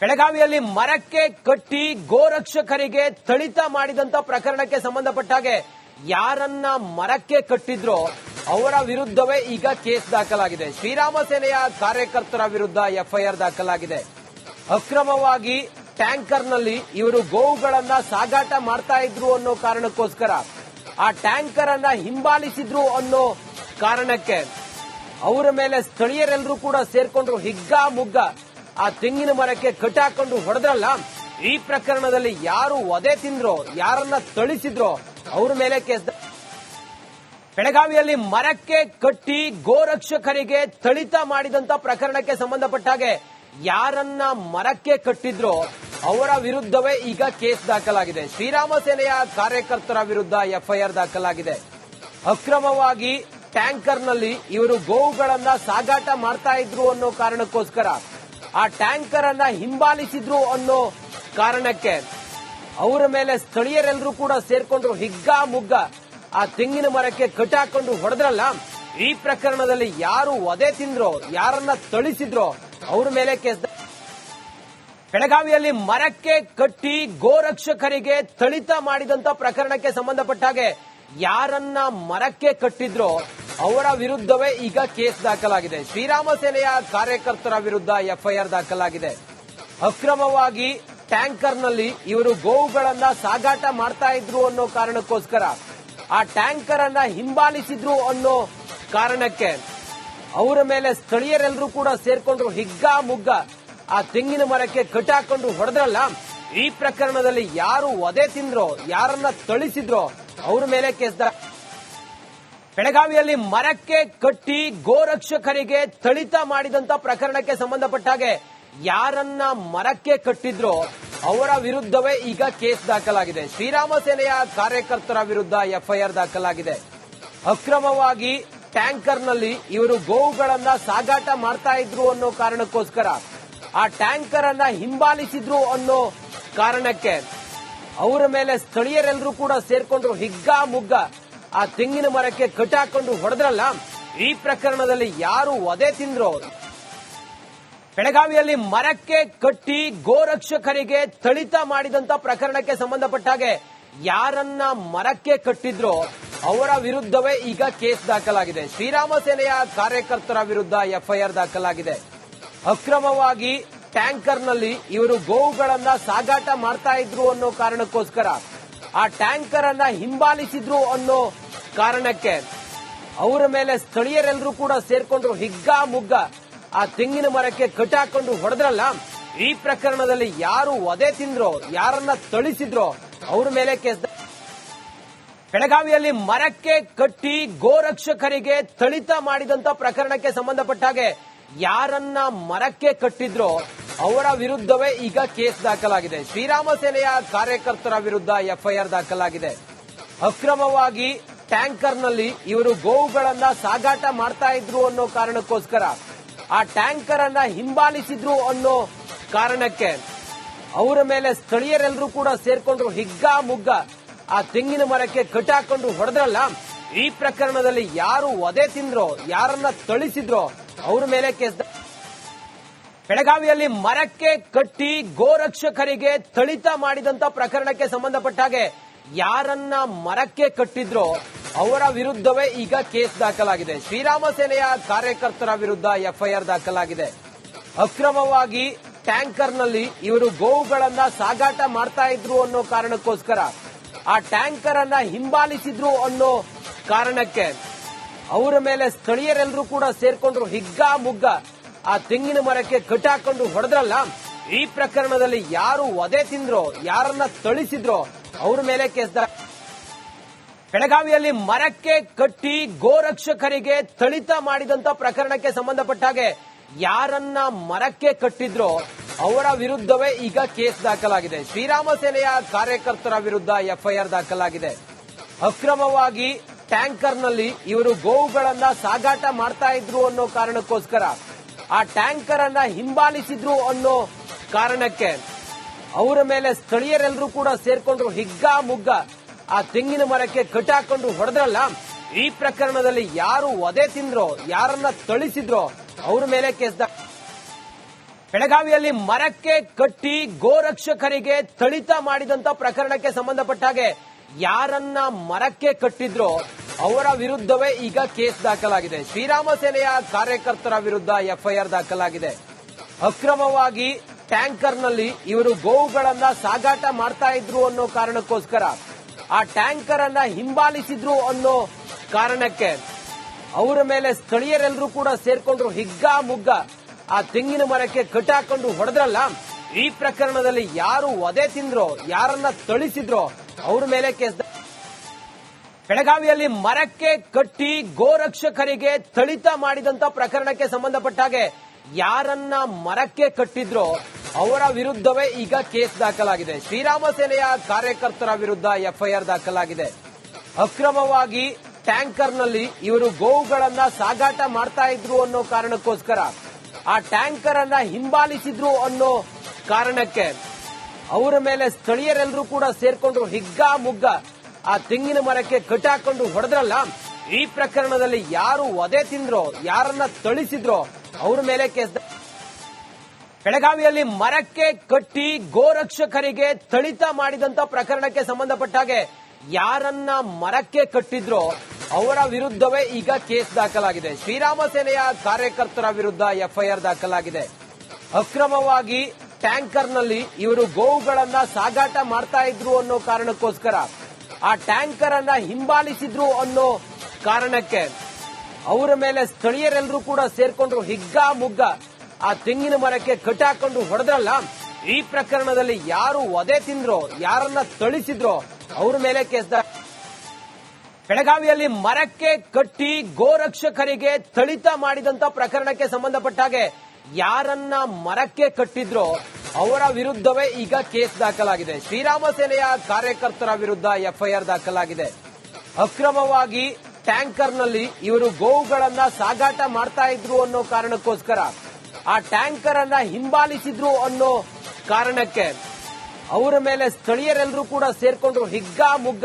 ಬೆಳಗಾವಿಯಲ್ಲಿ ಮರಕ್ಕೆ ಕಟ್ಟಿ ಗೋರಕ್ಷಕರಿಗೆ ಥಳಿತ ಮಾಡಿದಂತ ಪ್ರಕರಣಕ್ಕೆ ಸಂಬಂಧಪಟ್ಟ ಹಾಗೆ ಯಾರನ್ನ ಮರಕ್ಕೆ ಕಟ್ಟಿದ್ರೋ ಅವರ ವಿರುದ್ಧವೇ ಈಗ ಕೇಸ್ ದಾಖಲಾಗಿದೆ. ಶ್ರೀರಾಮ ಸೇನೆಯ ಕಾರ್ಯಕರ್ತರ ವಿರುದ್ಧ ಎಫ್ಐಆರ್ ದಾಖಲಾಗಿದೆ. ಅಕ್ರಮವಾಗಿ ಟ್ಯಾಂಕರ್ನಲ್ಲಿ ಇವರು ಗೋವುಗಳನ್ನ ಸಾಗಾಟ ಮಾಡ್ತಾ ಇದ್ರು ಅನ್ನೋ ಕಾರಣಕ್ಕೋಸ್ಕರ ಆ ಟ್ಯಾಂಕರ್ ಅನ್ನ ಹಿಂಬಾಲಿಸಿದ್ರು ಅನ್ನೋ ಕಾರಣಕ್ಕೆ ಅವರ ಮೇಲೆ ಸ್ಥಳೀಯರೆಲ್ಲರೂ ಕೂಡ ಸೇರ್ಕೊಂಡ್ರು ಹಿಗ್ಗಾ ಮುಗ್ಗ. ಆ ತೆಂಗಿನ ಮರಕ್ಕೆ ಕಟ್ಟಾಕೊಂಡು ಹೊಡೆದ್ರಲ್ಲ, ಈ ಪ್ರಕರಣದಲ್ಲಿ ಯಾರು ಒದೆ ತಿಂದ್ರೋ, ಯಾರನ್ನ ತಳಿಸಿದ್ರೋ ಅವ್ರ ಮೇಲೆ ಕೇಸ್ ಬೆಳಗಾವಿಯಲ್ಲಿ ಮರಕ್ಕೆ ಕಟ್ಟಿ ಗೋರಕ್ಷಕರಿಗೆ ಥಳಿತ ಮಾಡಿದಂತ ಪ್ರಕರಣಕ್ಕೆ ಸಂಬಂಧಪಟ್ಟ ಹಾಗೆ ಯಾರನ್ನ ಮರಕ್ಕೆ ಕಟ್ಟಿದ್ರೋ, ಅವರ ವಿರುದ್ಧವೇ ಈಗ ಕೇಸ್ ದಾಖಲಾಗಿದೆ. ಶ್ರೀರಾಮ ಸೇನೆಯ ಕಾರ್ಯಕರ್ತರ ವಿರುದ್ಧ ಎಫ್ಐಆರ್ ದಾಖಲಾಗಿದೆ. ಅಕ್ರಮವಾಗಿ ಟ್ಯಾಂಕರ್ನಲ್ಲಿ ಇವರು ಗೋವುಗಳನ್ನ ಸಾಗಾಟ ಮಾಡ್ತಾ ಇದ್ರು ಅನ್ನೋ ಕಾರಣಕ್ಕೋಸ್ಕರ ಆ ಟ್ಯಾಂಕರ್ ಅನ್ನ ಹಿಂಬಾಲಿಸಿದ್ರು ಅನ್ನೋ ಕಾರಣಕ್ಕೆ ಅವರ ಮೇಲೆ ಸ್ಥಳೀಯರೆಲ್ಲರೂ ಕೂಡ ಸೇರ್ಕೊಂಡ್ರು ಹಿಗ್ಗ ಮುಗ್ಗ. ಆ ತೆಂಗಿನ ಮರಕ್ಕೆ ಕಟ್ಟಾಕೊಂಡು ಹೊಡೆದ್ರಲ್ಲ, ಈ ಪ್ರಕರಣದಲ್ಲಿ ಯಾರು ಒದೆ ತಿಂದ್ರೋ, ಯಾರನ್ನ ತಳಿಸಿದ್ರೋ ಅವ್ರ ಮೇಲೆ ಕೇಸ್ ಬೆಳಗಾವಿಯಲ್ಲಿ ಮರಕ್ಕೆ ಕಟ್ಟಿ ಗೋರಕ್ಷಕರಿಗೆ ಥಳಿತ ಮಾಡಿದಂತ ಪ್ರಕರಣಕ್ಕೆ ಸಂಬಂಧಪಟ್ಟ ಹಾಗೆ ಯಾರನ್ನ ಮರಕ್ಕೆ ಕಟ್ಟಿದ್ರೋ ಅವರ ವಿರುದ್ಧವೇ ಈಗ ಕೇಸ್ ದಾಖಲಾಗಿದೆ. ಶ್ರೀರಾಮ ಸೇನೆಯ ಕಾರ್ಯಕರ್ತರ ವಿರುದ್ಧ ಎಫ್ಐಆರ್ ದಾಖಲಾಗಿದೆ. ಅಕ್ರಮವಾಗಿ ಟ್ಯಾಂಕರ್ನಲ್ಲಿ ಇವರು ಗೋವುಗಳನ್ನ ಸಾಗಾಟ ಮಾಡ್ತಾ ಇದ್ರು ಅನ್ನೋ ಕಾರಣಕ್ಕೋಸ್ಕರ, ಆ ಟ್ಯಾಂಕರ್ ಅನ್ನ ಹಿಂಬಾಲಿಸಿದ್ರು ಅನ್ನೋ ಕಾರಣಕ್ಕೆ ಅವರ ಮೇಲೆ ಸ್ಥಳೀಯರೆಲ್ಲರೂ ಕೂಡ ಸೇರ್ಕೊಂಡ್ರು ಹಿಗ್ಗ ಮುಗ್ಗ. ಆ ತೆಂಗಿನ ಮರಕ್ಕೆ ಕಟ್ಟಾಕೊಂಡು ಹೊಡೆದ್ರಲ್ಲ, ಈ ಪ್ರಕರಣದಲ್ಲಿ ಯಾರು ಒದೆ ತಿಂದ್ರೋ, ಯಾರನ್ನ ಥಳಿಸಿದ್ರೋ, ಅವ್ರ ಮೇಲೆ ಕೇಸ್ ಬೆಳಗಾವಿಯಲ್ಲಿ ಮರಕ್ಕೆ ಕಟ್ಟಿ ಗೋರಕ್ಷಕರಿಗೆ ಥಳಿತ ಮಾಡಿದಂತ ಪ್ರಕರಣಕ್ಕೆ ಸಂಬಂಧಪಟ್ಟ ಹಾಗೆ ಯಾರನ್ನ ಮರಕ್ಕೆ ಕಟ್ಟಿದ್ರೋ ಅವರ ವಿರುದ್ಧವೇ ಈಗ ಕೇಸ್ ದಾಖಲಾಗಿದೆ. ಶ್ರೀರಾಮ ಸೇನೆಯ ಕಾರ್ಯಕರ್ತರ ವಿರುದ್ಧ ಎಫ್ಐಆರ್ ದಾಖಲಾಗಿದೆ. ಅಕ್ರಮವಾಗಿ ಟ್ಯಾಂಕರ್ನಲ್ಲಿ ಇವರು ಗೋವುಗಳನ್ನ ಸಾಗಾಟ ಮಾಡ್ತಾ ಇದ್ರು ಅನ್ನೋ ಕಾರಣಕ್ಕೋಸ್ಕರ ಆ ಟ್ಯಾಂಕರ್ ಅನ್ನ ಹಿಂಬಾಲಿಸಿದ್ರು ಅನ್ನೋ ಕಾರಣಕ್ಕೆ ಅವರ ಮೇಲೆ ಸ್ಥಳೀಯರೆಲ್ಲರೂ ಕೂಡ ಸೇರ್ಕೊಂಡ್ರು ಹಿಗ್ಗಾ ಮುಗ್ಗ ಆ ತೆಂಗಿನ ಮರಕ್ಕೆ ಕಟ್ಟಾಕೊಂಡು ಹೊಡೆದ್ರಲ್ಲ, ಈ ಪ್ರಕರಣದಲ್ಲಿ ಯಾರು ಒದೆ ತಿಂದ್ರೋ ಬೆಳಗಾವಿಯಲ್ಲಿ ಮರಕ್ಕೆ ಕಟ್ಟಿ ಗೋರಕ್ಷಕರಿಗೆ ಥಳಿತ ಮಾಡಿದಂತ ಪ್ರಕರಣಕ್ಕೆ ಸಂಬಂಧಪಟ್ಟ ಹಾಗೆ ಯಾರನ್ನ ಮರಕ್ಕೆ ಕಟ್ಟಿದ್ರೋ ಅವರ ವಿರುದ್ಧವೇ ಈಗ ಕೇಸ್ ದಾಖಲಾಗಿದೆ. ಶ್ರೀರಾಮ ಸೇನೆಯ ಕಾರ್ಯಕರ್ತರ ವಿರುದ್ಧ ಎಫ್ಐಆರ್ ದಾಖಲಾಗಿದೆ. ಅಕ್ರಮವಾಗಿ ಟ್ಯಾಂಕರ್ನಲ್ಲಿ ಇವರು ಗೋವುಗಳನ್ನ ಸಾಗಾಟ ಮಾಡ್ತಾ ಇದ್ರು ಅನ್ನೋ ಕಾರಣಕ್ಕೋಸ್ಕರ ಆ ಟ್ಯಾಂಕರ್ ಅನ್ನ ಹಿಂಬಾಲಿಸಿದ್ರು ಅನ್ನೋ ಕಾರಣಕ್ಕೆ ಅವರ ಮೇಲೆ ಸ್ಥಳೀಯರೆಲ್ಲರೂ ಕೂಡ ಸೇರ್ಕೊಂಡ್ರು ಹಿಗ್ಗ ಮುಗ್ಗ. ಆ ತೆಂಗಿನ ಮರಕ್ಕೆ ಕಟ್ಟಾಕೊಂಡು ಹೊಡೆದ್ರಲ್ಲ, ಈ ಪ್ರಕರಣದಲ್ಲಿ ಯಾರು ಒದೆ ತಿಂದ್ರೋ, ಯಾರನ್ನ ತಳಿಸಿದ್ರೋ ಅವ್ರ ಮೇಲೆ ಕೇಸ್ ಬೆಳಗಾವಿಯಲ್ಲಿ ಮರಕ್ಕೆ ಕಟ್ಟಿ ಗೋರಕ್ಷಕರಿಗೆ ಥಳಿತ ಮಾಡಿದಂತ ಪ್ರಕರಣಕ್ಕೆ ಸಂಬಂಧಪಟ್ಟ ಹಾಗೆ ಯಾರನ್ನ ಮರಕ್ಕೆ ಕಟ್ಟಿದ್ರೋ ಅವರ ವಿರುದ್ಧವೇ ಈಗ ಕೇಸ್ ದಾಖಲಾಗಿದೆ. ಶ್ರೀರಾಮ ಸೇನೆಯ ಕಾರ್ಯಕರ್ತರ ವಿರುದ್ಧ ಎಫ್ಐಆರ್ ದಾಖಲಾಗಿದೆ. ಅಕ್ರಮವಾಗಿ ಟ್ಯಾಂಕರ್ನಲ್ಲಿ ಇವರು ಗೋವುಗಳನ್ನ ಸಾಗಾಟ ಮಾಡ್ತಾ ಇದ್ರು ಅನ್ನೋ ಕಾರಣಕ್ಕೋಸ್ಕರ, ಆ ಟ್ಯಾಂಕರ್ ಅನ್ನ ಹಿಂಬಾಲಿಸಿದ್ರು ಅನ್ನೋ ಕಾರಣಕ್ಕೆ ಅವರ ಮೇಲೆ ಸ್ಥಳೀಯರೆಲ್ಲರೂ ಕೂಡ ಸೇರ್ಕೊಂಡ್ರು ಹಿಗ್ಗ ಮುಗ್ಗ. ಆ ತೆಂಗಿನ ಮರಕ್ಕೆ ಕಟ್ಟಾಕೊಂಡು ಹೊಡೆದ್ರಲ್ಲ, ಈ ಪ್ರಕರಣದಲ್ಲಿ ಯಾರು ಒದೆ ತಿಂದ್ರೋ, ಯಾರನ್ನ ಥಳಿಸಿದ್ರೋ, ಅವ್ರ ಮೇಲೆ ಕೇಸ್ ಬೆಳಗಾವಿಯಲ್ಲಿ ಮರಕ್ಕೆ ಕಟ್ಟಿ ಗೋರಕ್ಷಕರಿಗೆ ಥಳಿತ ಮಾಡಿದಂತ ಪ್ರಕರಣಕ್ಕೆ ಸಂಬಂಧಪಟ್ಟ ಹಾಗೆ ಯಾರನ್ನ ಮರಕ್ಕೆ ಕಟ್ಟಿದ್ರೋ ಅವರ ವಿರುದ್ಧವೇ ಈಗ ಕೇಸ್ ದಾಖಲಾಗಿದೆ. ಶ್ರೀರಾಮ ಸೇನೆಯ ಕಾರ್ಯಕರ್ತರ ವಿರುದ್ಧ ಎಫ್ಐಆರ್ ದಾಖಲಾಗಿದೆ. ಅಕ್ರಮವಾಗಿ ಟ್ಯಾಂಕರ್ನಲ್ಲಿ ಇವರು ಗೋವುಗಳನ್ನ ಸಾಗಾಟ ಮಾಡ್ತಾ ಇದ್ರು ಅನ್ನೋ ಕಾರಣಕ್ಕೋಸ್ಕರ ಆ ಟ್ಯಾಂಕರ್ ಅನ್ನ ಹಿಂಬಾಲಿಸಿದ್ರು ಅನ್ನೋ ಕಾರಣಕ್ಕೆ ಅವರ ಮೇಲೆ ಸ್ಥಳೀಯರೆಲ್ಲರೂ ಕೂಡ ಸೇರ್ಕೊಂಡ್ರು. ಹಿಗ್ಗಾ ಮುಗ್ಗ ಆ ತೆಂಗಿನ ಮರಕ್ಕೆ ಕಟ್ಟಾಕೊಂಡು ಹೊಡೆದ್ರಲ್ಲ, ಈ ಪ್ರಕರಣದಲ್ಲಿ ಯಾರು ಒದೆ ತಿಂದ್ರೋ, ಯಾರನ್ನ ತಳಿಸಿದ್ರೋ ಅವ್ರ ಮೇಲೆ ಕೇಸ್ ಬೆಳಗಾವಿಯಲ್ಲಿ ಮರಕ್ಕೆ ಕಟ್ಟಿ ಗೋರಕ್ಷಕರಿಗೆ ತಳಿತ ಮಾಡಿದಂತ ಪ್ರಕರಣಕ್ಕೆ ಸಂಬಂಧಪಟ್ಟ ಹಾಗೆ ಯಾರನ್ನ ಮರಕ್ಕೆ ಕಟ್ಟಿದ್ರೋ, ಅವರ ವಿರುದ್ಧವೇ ಈಗ ಕೇಸ್ ದಾಖಲಾಗಿದೆ. ಶ್ರೀರಾಮ ಸೇನೆಯ ಕಾರ್ಯಕರ್ತರ ವಿರುದ್ಧ ಎಫ್ಐಆರ್ ದಾಖಲಾಗಿದೆ. ಅಕ್ರಮವಾಗಿ ಟ್ಯಾಂಕರ್ನಲ್ಲಿ ಇವರು ಗೋವುಗಳನ್ನ ಸಾಗಾಟ ಮಾಡ್ತಾ ಇದ್ರು ಅನ್ನೋ ಕಾರಣಕ್ಕೋಸ್ಕರ ಆ ಟ್ಯಾಂಕರ್ ಅನ್ನ ಹಿಂಬಾಲಿಸಿದ್ರು ಅನ್ನೋ ಕಾರಣಕ್ಕೆ ಅವರ ಮೇಲೆ ಸ್ಥಳೀಯರೆಲ್ಲರೂ ಕೂಡ ಸೇರ್ಕೊಂಡ್ರು ಹಿಗ್ಗ ಮುಗ್ಗ. ಆ ತೆಂಗಿನ ಮರಕ್ಕೆ ಕಟ್ಟಾಕೊಂಡು ಹೊಡೆದ್ರಲ್ಲ, ಈ ಪ್ರಕರಣದಲ್ಲಿ ಯಾರು ಒದೆ ತಿಂದ್ರೋ, ಯಾರನ್ನ ಥಳಿಸಿದ್ರೋ, ಅವ್ರ ಮೇಲೆ ಕೇಸ್ ಬೆಳಗಾವಿಯಲ್ಲಿ ಮರಕ್ಕೆ ಕಟ್ಟಿ ಗೋರಕ್ಷಕರಿಗೆ ಥಳಿತ ಮಾಡಿದಂತ ಪ್ರಕರಣಕ್ಕೆ ಸಂಬಂಧಪಟ್ಟ ಹಾಗೆ ಯಾರನ್ನ ಮರಕ್ಕೆ ಕಟ್ಟಿದ್ರೋ ಅವರ ವಿರುದ್ಧವೇ ಈಗ ಕೇಸ್ ದಾಖಲಾಗಿದೆ. ಶ್ರೀರಾಮ ಸೇನೆಯ ಕಾರ್ಯಕರ್ತರ ವಿರುದ್ಧ ಎಫ್ಐಆರ್ ದಾಖಲಾಗಿದೆ. ಅಕ್ರಮವಾಗಿ ಟ್ಯಾಂಕರ್ನಲ್ಲಿ ಇವರು ಗೋವುಗಳನ್ನ ಸಾಗಾಟ ಮಾಡ್ತಾ ಇದ್ರು ಅನ್ನೋ ಕಾರಣಕ್ಕೋಸ್ಕರ, ಆ ಟ್ಯಾಂಕರ್ ಅನ್ನ ಹಿಂಬಾಲಿಸಿದ್ರು ಅನ್ನೋ ಕಾರಣಕ್ಕೆ ಅವರ ಮೇಲೆ ಸ್ಥಳೀಯರೆಲ್ಲರೂ ಕೂಡ ಸೇರ್ಕೊಂಡ್ರು ಹಿಗ್ಗ ಮುಗ್ಗ. ಆ ತೆಂಗಿನ ಮರಕ್ಕೆ ಕಟ್ಟಾಕೊಂಡು ಹೊಡೆದ್ರಲ್ಲ, ಈ ಪ್ರಕರಣದಲ್ಲಿ ಯಾರು ಒದೆ ತಿಂದ್ರೋ, ಯಾರನ್ನ ಥಳಿಸಿದ್ರೋ, ಅವ್ರ ಮೇಲೆ ಕೇಸ್ ಬೆಳಗಾವಿಯಲ್ಲಿ ಮರಕ್ಕೆ ಕಟ್ಟಿ ಗೋರಕ್ಷಕರಿಗೆ ಥಳಿತ ಮಾಡಿದಂತ ಪ್ರಕರಣಕ್ಕೆ ಸಂಬಂಧಪಟ್ಟ ಹಾಗೆ ಯಾರನ್ನ ಮರಕ್ಕೆ ಕಟ್ಟಿದ್ರೋ ಅವರ ವಿರುದ್ಧವೇ ಈಗ ಕೇಸ್ ದಾಖಲಾಗಿದೆ. ಶ್ರೀರಾಮ ಸೇನೆಯ ಕಾರ್ಯಕರ್ತರ ವಿರುದ್ಧ ಎಫ್ಐಆರ್ ದಾಖಲಾಗಿದೆ. ಅಕ್ರಮವಾಗಿ ಟ್ಯಾಂಕರ್ನಲ್ಲಿ ಇವರು ಗೋವುಗಳನ್ನ ಸಾಗಾಟ ಮಾಡ್ತಾ ಇದ್ರು ಅನ್ನೋ ಕಾರಣಕ್ಕೋಸ್ಕರ, ಆ ಟ್ಯಾಂಕರ್ ಅನ್ನ ಹಿಂಬಾಲಿಸಿದ್ರು ಅನ್ನೋ ಕಾರಣಕ್ಕೆ ಅವರ ಮೇಲೆ ಸ್ಥಳೀಯರೆಲ್ಲರೂ ಕೂಡ ಸೇರ್ಕೊಂಡು ಹಿಗ್ಗಾ ಮುಗ್ಗ ಆ ತೆಂಗಿನ ಮರಕ್ಕೆ ಕಟ್ಟಾಕೊಂಡು ಹೊಡೆದ್ರಲ್ಲ, ಈ ಪ್ರಕರಣದಲ್ಲಿ ಯಾರು ಒದೆ ತಿಂದ್ರೋ, ಯಾರನ್ನ ತಳಿಸಿದ್ರೋ ಅವ್ರ ಮೇಲೆ ಕೇಸ್ ಬೆಳಗಾವಿಯಲ್ಲಿ ಮರಕ್ಕೆ ಕಟ್ಟಿ ಗೋರಕ್ಷಕರಿಗೆ ಥಳಿತ ಮಾಡಿದಂತ ಪ್ರಕರಣಕ್ಕೆ ಸಂಬಂಧಪಟ್ಟ ಹಾಗೆ ಯಾರನ್ನ ಮರಕ್ಕೆ ಕಟ್ಟಿದ್ರೋ, ಅವರ ವಿರುದ್ಧವೇ ಈಗ ಕೇಸ್ ದಾಖಲಾಗಿದೆ. ಶ್ರೀರಾಮ ಸೇನೆಯ ಕಾರ್ಯಕರ್ತರ ವಿರುದ್ಧ ಎಫ್ಐಆರ್ ದಾಖಲಾಗಿದೆ. ಅಕ್ರಮವಾಗಿ ಟ್ಯಾಂಕರ್ನಲ್ಲಿ ಇವರು ಗೋವುಗಳನ್ನ ಸಾಗಾಟ ಮಾಡ್ತಾ ಇದ್ರು ಅನ್ನೋ ಕಾರಣಕ್ಕೋಸ್ಕರ ಆ ಟ್ಯಾಂಕರ್ ಅನ್ನ ಹಿಂಬಾಲಿಸಿದ್ರು ಅನ್ನೋ ಕಾರಣಕ್ಕೆ ಅವರ ಮೇಲೆ ಸ್ಥಳೀಯರೆಲ್ಲರೂ ಕೂಡ ಸೇರ್ಕೊಂಡ್ರು ಹಿಗ್ಗ ಮುಗ್ಗ ಆ ತೆಂಗಿನ ಮರಕ್ಕೆ ಕಟ್ಟಾಕೊಂಡು ಹೊಡೆದ್ರಲ್ಲ, ಈ ಪ್ರಕರಣದಲ್ಲಿ ಯಾರು ಒದೆ ತಿಂದ್ರೋ, ಯಾರನ್ನ ಥಳಿಸಿದ್ರೋ, ಅವ್ರ ಮೇಲೆ ಕೇಸ್ ಬೆಳಗಾವಿಯಲ್ಲಿ ಮರಕ್ಕೆ ಕಟ್ಟಿ ಗೋರಕ್ಷಕರಿಗೆ ಥಳಿತ ಮಾಡಿದಂತ ಪ್ರಕರಣಕ್ಕೆ ಸಂಬಂಧಪಟ್ಟ ಹಾಗೆ ಯಾರನ್ನ ಮರಕ್ಕೆ ಕಟ್ಟಿದ್ರೋ ಅವರ ವಿರುದ್ಧವೇ ಈಗ ಕೇಸ್ ದಾಖಲಾಗಿದೆ. ಶ್ರೀರಾಮ ಸೇನೆಯ ಕಾರ್ಯಕರ್ತರ ವಿರುದ್ಧ ಎಫ್ಐಆರ್ ದಾಖಲಾಗಿದೆ. ಅಕ್ರಮವಾಗಿ ಟ್ಯಾಂಕರ್ನಲ್ಲಿ ಇವರು ಗೋವುಗಳನ್ನ ಸಾಗಾಟ ಮಾಡ್ತಾ ಇದ್ರು ಅನ್ನೋ ಕಾರಣಕ್ಕೋಸ್ಕರ, ಆ ಟ್ಯಾಂಕರ್ ಅನ್ನ ಹಿಂಬಾಲಿಸಿದ್ರು ಅನ್ನೋ ಕಾರಣಕ್ಕೆ ಅವರ ಮೇಲೆ ಸ್ಥಳೀಯರೆಲ್ಲರೂ ಕೂಡ ಸೇರ್ಕೊಂಡು ಹಿಗ್ಗ ಮುಗ್ಗ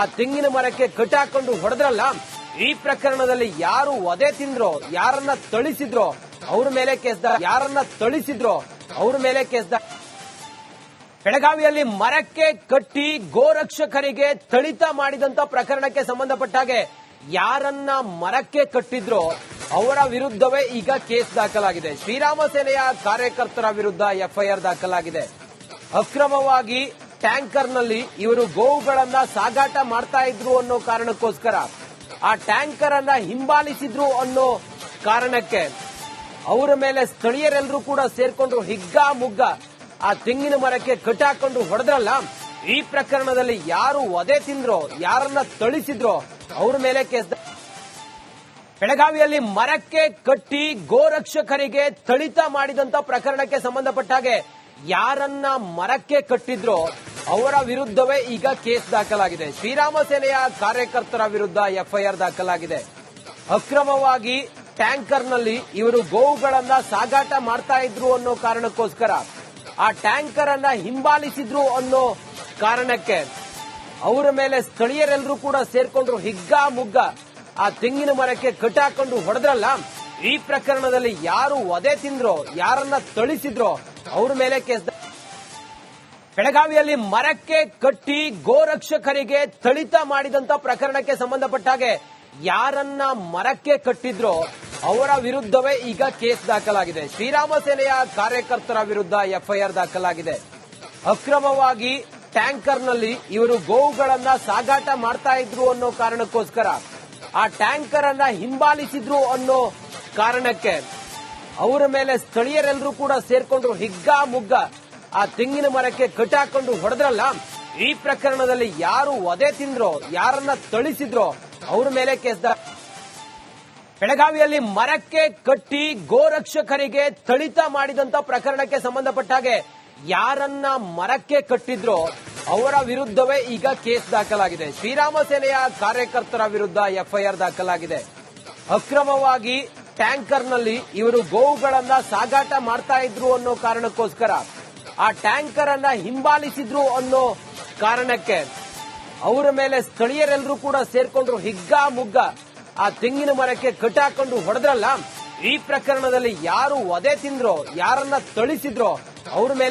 ಆ ತೆಂಗಿನ ಮರಕ್ಕೆ ಕಟ್ಟಾಕೊಂಡು ಹೊಡೆದ್ರಲ್ಲ, ಈ ಪ್ರಕರಣದಲ್ಲಿ ಯಾರು ಒದೆ ತಿಂದ್ರೋ, ಯಾರನ್ನ ತಳಿಸಿದ್ರೋ ಅವ್ರ ಮೇಲೆ ಕೇಸ್ ಯಾರನ್ನ ಥಳಿಸಿದ್ರೋ ಅವ್ರ ಮೇಲೆ ಕೇಸ್ ಬೆಳಗಾವಿಯಲ್ಲಿ ಮರಕ್ಕೆ ಕಟ್ಟಿ ಗೋರಕ್ಷಕರಿಗೆ ಥಳಿತ ಮಾಡಿದಂತ ಪ್ರಕರಣಕ್ಕೆ ಸಂಬಂಧಪಟ್ಟ ಹಾಗೆ ಯಾರನ್ನ ಮರಕ್ಕೆ ಕಟ್ಟಿದ್ರೋ ಅವರ ವಿರುದ್ಧವೇ ಈಗ ಕೇಸ್ ದಾಖಲಾಗಿದೆ. ಶ್ರೀರಾಮ ಸೇನೆಯ ಕಾರ್ಯಕರ್ತರ ವಿರುದ್ಧ ಎಫ್ಐಆರ್ ದಾಖಲಾಗಿದೆ. ಅಕ್ರಮವಾಗಿ ಟ್ಯಾಂಕರ್ನಲ್ಲಿ ಇವರು ಗೋವುಗಳನ್ನ ಸಾಗಾಟ ಮಾಡ್ತಾ ಇದ್ರು ಅನ್ನೋ ಕಾರಣಕ್ಕೋಸ್ಕರ ಆ ಟ್ಯಾಂಕರ್ ಅನ್ನ ಹಿಂಬಾಲಿಸಿದ್ರು ಅನ್ನೋ ಕಾರಣಕ್ಕೆ ಅವರ ಮೇಲೆ ಸ್ಥಳೀಯರೆಲ್ಲರೂ ಕೂಡ ಸೇರ್ಕೊಂಡು ಹಿಗ್ಗ ಮುಗ್ಗ ಆ ತೆಂಗಿನ ಮರಕ್ಕೆ ಕಟ್ಟಾಕೊಂಡು ಹೊಡೆದ್ರಲ್ಲ, ಈ ಪ್ರಕರಣದಲ್ಲಿ ಯಾರು ಒದೆ ತಿಂದ್ರೋ, ಯಾರನ್ನ ಥಳಿಸಿದ್ರೋ, ಅವ್ರ ಮೇಲೆ ಕೇಸ್ ಬೆಳಗಾವಿಯಲ್ಲಿ ಮರಕ್ಕೆ ಕಟ್ಟಿ ಗೋರಕ್ಷಕರಿಗೆ ತಳಿತ ಮಾಡಿದಂತ ಪ್ರಕರಣಕ್ಕೆ ಸಂಬಂಧಪಟ್ಟ ಹಾಗೆ ಯಾರನ್ನ ಮರಕ್ಕೆ ಕಟ್ಟಿದ್ರೋ, ಅವರ ವಿರುದ್ಧವೇ ಈಗ ಕೇಸ್ ದಾಖಲಾಗಿದೆ. ಶ್ರೀರಾಮ ಸೇನೆಯ ಕಾರ್ಯಕರ್ತರ ವಿರುದ್ಧ ಎಫ್ಐಆರ್ ದಾಖಲಾಗಿದೆ. ಅಕ್ರಮವಾಗಿ ಟ್ಯಾಂಕರ್ನಲ್ಲಿ ಇವರು ಗೋವುಗಳನ್ನ ಸಾಗಾಟ ಮಾಡ್ತಾ ಇದ್ರು ಅನ್ನೋ ಕಾರಣಕ್ಕೋಸ್ಕರ. ಆ ಟ್ಯಾಂಕರ್ ಅನ್ನ ಹಿಂಬಾಲಿಸಿದ್ರು ಅನ್ನೋ ಕಾರಣಕ್ಕೆ ಅವರ ಮೇಲೆ ಸ್ಥಳೀಯರೆಲ್ಲರೂ ಕೂಡ ಸೇರ್ಕೊಂಡ್ರು ಹಿಗ್ಗ ಮುಗ್ಗ. ಆ ತೆಂಗಿನ ಮರಕ್ಕೆ ಕಟ್ಟಾಕೊಂಡು ಹೊಡೆದ್ರಲ್ಲ, ಈ ಪ್ರಕರಣದಲ್ಲಿ ಯಾರು ಒದೆ ತಿಂದ್ರೋ, ಯಾರನ್ನ ಥಳಿಸಿದ್ರೋ, ಅವ್ರ ಮೇಲೆ ಕೇಸ್ ಬೆಳಗಾವಿಯಲ್ಲಿ ಮರಕ್ಕೆ ಕಟ್ಟಿ ಗೋರಕ್ಷಕರಿಗೆ ಥಳಿತ ಮಾಡಿದಂತ ಪ್ರಕರಣಕ್ಕೆ ಸಂಬಂಧಪಟ್ಟ ಹಾಗೆ ಯಾರನ್ನ ಮರಕ್ಕೆ ಕಟ್ಟಿದ್ರೋ ಅವರ ವಿರುದ್ಧವೇ ಈಗ ಕೇಸ್ ದಾಖಲಾಗಿದೆ. ಶ್ರೀರಾಮ ಸೇನೆಯ ಕಾರ್ಯಕರ್ತರ ವಿರುದ್ಧ ಎಫ್ಐಆರ್ ದಾಖಲಾಗಿದೆ. ಅಕ್ರಮವಾಗಿ ಟ್ಯಾಂಕರ್ನಲ್ಲಿ ಇವರು ಗೋವುಗಳನ್ನ ಸಾಗಾಟ ಮಾಡ್ತಾ ಇದ್ರು ಅನ್ನೋ ಕಾರಣಕ್ಕೋಸ್ಕರ, ಆ ಟ್ಯಾಂಕರ್ ಅನ್ನ ಹಿಂಬಾಲಿಸಿದ್ರು ಅನ್ನೋ ಕಾರಣಕ್ಕೆ ಅವರ ಮೇಲೆ ಸ್ಥಳೀಯರೆಲ್ಲರೂ ಕೂಡ ಸೇರ್ಕೊಂಡು ಹಿಗ್ಗ ಮುಗ್ಗ ಆ ತೆಂಗಿನ ಮರಕ್ಕೆ ಕಟ್ಟಾಕೊಂಡು ಹೊಡೆದ್ರಲ್ಲ, ಈ ಪ್ರಕರಣದಲ್ಲಿ ಯಾರು ಒದೆ ತಿಂದ್ರೋ, ಯಾರನ್ನ ತಳಿಸಿದ್ರೋ ಅವ್ರ ಮೇಲೆ ಕೇಸ್ ಬೆಳಗಾವಿಯಲ್ಲಿ ಮರಕ್ಕೆ ಕಟ್ಟಿ ಗೋರಕ್ಷಕರಿಗೆ ಥಳಿತ ಮಾಡಿದಂತ ಪ್ರಕರಣಕ್ಕೆ ಸಂಬಂಧಪಟ್ಟ ಹಾಗೆ ಯಾರನ್ನ ಮರಕ್ಕೆ ಕಟ್ಟಿದ್ರೋ ಅವರ ವಿರುದ್ಧವೇ ಈಗ ಕೇಸ್ ದಾಖಲಾಗಿದೆ. ಶ್ರೀರಾಮ ಸೇನೆಯ ಕಾರ್ಯಕರ್ತರ ವಿರುದ್ಧ ಎಫ್ಐಆರ್ ದಾಖಲಾಗಿದೆ. ಅಕ್ರಮವಾಗಿ ಟ್ಯಾಂಕರ್ನಲ್ಲಿ ಇವರು ಗೋವುಗಳನ್ನ ಸಾಗಾಟ ಮಾಡ್ತಾ ಇದ್ರು ಅನ್ನೋ ಕಾರಣಕ್ಕೋಸ್ಕರ ಆ ಟ್ಯಾಂಕರ್ ಅನ್ನ ಹಿಂಬಾಲಿಸಿದ್ರು ಅನ್ನೋ ಕಾರಣಕ್ಕೆ ಅವರ ಮೇಲೆ ಸ್ಥಳೀಯರೆಲ್ಲರೂ ಕೂಡ ಸೇರ್ಕೊಂಡ್ರು ಹಿಗ್ಗಾ ಮುಗ್ಗ ಆ ತೆಂಗಿನ ಮರಕ್ಕೆ ಕಟ್ಟಾಕೊಂಡು ಹೊಡೆದ್ರಲ್ಲ ಈ ಪ್ರಕರಣದಲ್ಲಿ ಯಾರು ಒದೆ ತಿಂದ್ರೋ ಯಾರನ್ನ ತಳಿಸಿದ್ರೋ ಅವ್ರ ಮೇಲೆ